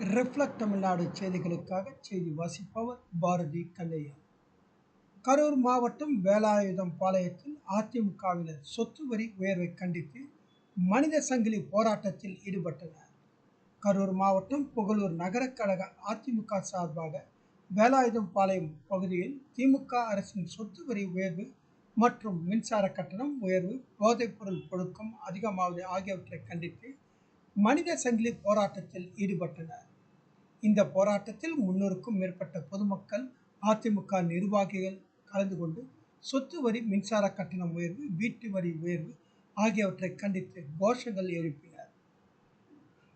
Reflect Tamil Nadu செய்திகளுக்காக செய்தி வாசிப்பவர் பாரதி கல்லையா கரூர் மாவட்டம் வேலாயுதம் பாளையத்தில் அதிமுகவினர் சொத்து வரி உயர்வை கண்டித்து மனித சங்கிலி போராட்டத்தில் ஈடுபட்டனர். கரூர் மாவட்டம் புகழூர் நகரக் கழக அதிமுக சார்பாக வேலாயுதம் பாளையம் பகுதியில் திமுக அரசின் சொத்து வரி உயர்வு மற்றும் மின்சார கட்டணம் உயர்வு போதைப்பொருள் புழக்கம் அதிகமாவது ஆகியவற்றை கண்டித்து மனித சங்கிலி போராட்டத்தில் ஈடுபட்டனர். இந்த போராட்டத்தில் முன்னூறுக்கும் மேற்பட்ட பொதுமக்கள் அதிமுக நிர்வாகிகள் கலந்து கொண்டு சொத்து வரி மின்சார கட்டணம் உயர்வு வீட்டு வரி உயர்வு ஆகியவற்றை கண்டித்து கோஷங்கள் எழுப்பினர்.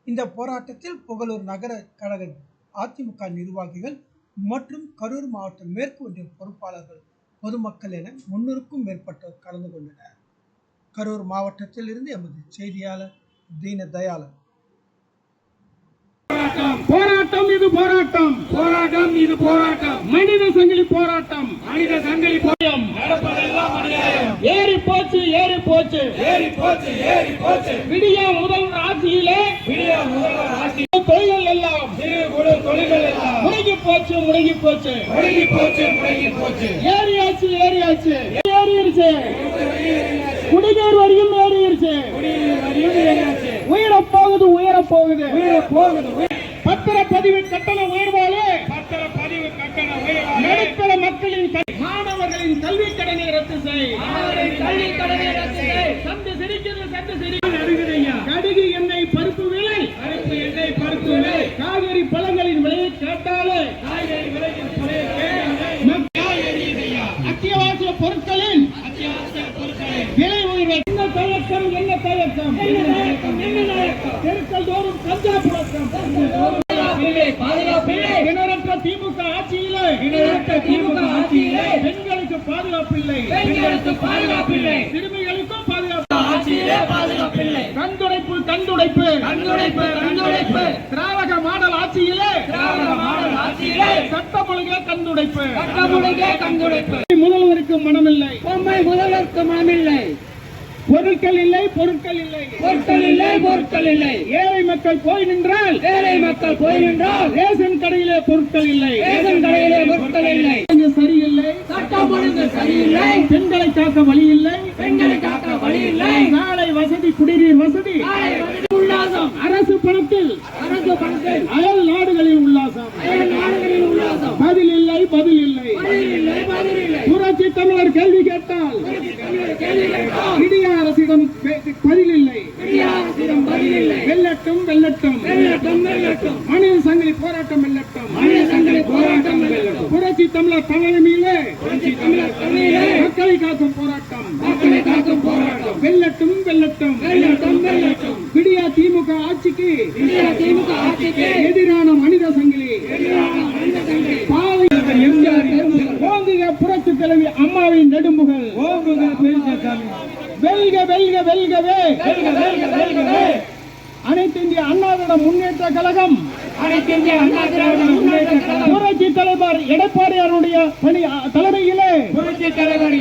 இந்த போராட்டத்தில் புகழூர் நகர கழக அதிமுக நிர்வாகிகள் மற்றும் கரூர் மாவட்ட மேற்கு ஒன்றிய பொறுப்பாளர்கள் பொதுமக்கள் என முன்னூறுக்கும் மேற்பட்டோர் கலந்து கொண்டனர். கரூர் மாவட்டத்தில் இருந்து எமது செய்தியாளர் தீன தயாளன். போராட்டம் இது போராட்டம். போராட்டம் இது போராட்டம். மனித சங்கிலி போராட்டம். மனித சங்கிலி போராட்டம். நடப்பதெல்லாம் அநியாயம். ஏறி போச்சு ஏறி போச்சு. ஏறி போச்சு ஏறி போச்சு. விடியா முதல்வர் ஆட்சியிலே விடிய முதல்வர் ஆட்சி. தொழில்கள் எல்லாம். சிறு தொழில்கள் எல்லாம். முடங்கி போச்சு முடங்கி போச்சு. முடங்கி போச்சு முடங்கி போச்சு. ஏறியாச்சு ஏறியாச்சு. ஏறிடுச்சு குடிநீர் வரியும் ஏறிடுச்சு உயரப் போகுது உயரப் போகுது போகுது பத்திரப்பதிவு கட்டணம் உயர்வாலே பத்திர பதிவு கட்டண உயர்வாலே நடுத்தர மக்களின் மாணவர்களின் கல்வி கடனை ரத்து செய். கல்வி கடனை ரத்து செய். சந்து சிரிக்கிறது சந்து சிரிக்கிறது கடுகு எண்ணெய் பருப்பு விலை. பருப்பு எண்ணெய் பருப்பு விலை. காய்கறி பழங்களின் விலையை கேட்டாலே. காய்கறி விலையின் கேட்டாலே. அத்தியாவசிய பொருட்களின் அத்தியாவசிய பொருட்களை விலை உயர்வு. என்ன தயக்கம் என்ன தயக்கம்? என்ன நாயக்கம் தெருக்கள் தோறும் கஞ்சா புழக்கம் பாதுகாப்பில்லை திமுக ஆட்சியிலே. திமுக ஆட்சியிலே. பெண்களுக்கு பாதுகாப்பில்லை. பெண்களுக்கு பாதுகாப்பில்லை. சிறுமிகளுக்கும் பாதுகாப்பு. ஆட்சியிலே பாதுகாப்பில்லை. கண்துடைப்பு கண்துடைப்பு. கண்துடைப்பு கண்துடைப்பு. திராவக மாடல் ஆட்சியிலே. திராவிட மாடல் ஆட்சியிலே. கண்துடைப்பு. சட்டமுழுகே கண்துடைப்பு. முதல்வருக்கு மனமில்லை. பொம்மை முதல்வருக்கு மனமில்லை. பொருட்கள் இல்லை பொருட்கள் இல்லை. பொருட்கள் இல்லை பொருட்கள் இல்லை. ஏழை மக்கள் போய் நின்றால் ஏழை மக்கள் போய் நின்றால் ரேஷன் கடையிலே பொருட்கள் இல்லை. ரேஷன் கடையிலே பொருட்கள் இல்லை. சரியில்லை. சட்டம் ஒழுங்கு சரியில்லை. பெண்களை காக்க வழி இல்லை. பெண்களை காக்க வழி இல்லை. சாலை வசதி குடிநீர் வசதி உல்லாசம். அரசு பணத்தில். அரசு பணத்தில் அயல் நாடுகளில் உல்லாசம் அயல் நாடுகளில் உல்லாசம் பதில் இல்லை பதில் இல்லை பதில் இல்லை பதில் இல்லை புரட்சி தமிழர் கேள்வி கேட்டால் இடிய அரசிடம் பதில் இல்லை வெள்ளட்டும் வெள்ளட்டும் மனித சங்கிலி போராட்டம் வெல்லட்டும். போராட்டம் வெள்ளட்டும் புரட்சி தமிழர் தலைமையிலே மக்களை காக்கும் போராட்டம். மக்களை காக்கும் போராட்டம் வெல்லட்டும் வெல்லட்டும். வெள்ளட்டும் வெள்ளட்டும் விடியா திமுக ஆட்சிக்கு திமுக ஆட்சிக்கு எதிரான மனித சங்கிலி எதிரான மனித சங்கிலி பாதை ஓங்குக புரட்சி தலைவி அம்மாவின் நெடும்புகள். வெல்க வெல்க வெல்கவே. வெல்க வெல்க வெல்கவே. அனைத்து இந்திய அண்ணாவிட முன்னேற்ற கழகம். அனைத்து இந்திய அண்ணா திராவிட முன்னேற்ற கழகம். புரட்சி தலைவர் எடப்பாடியாருடைய பணி தலைமையிலே. புரட்சி தலைவர்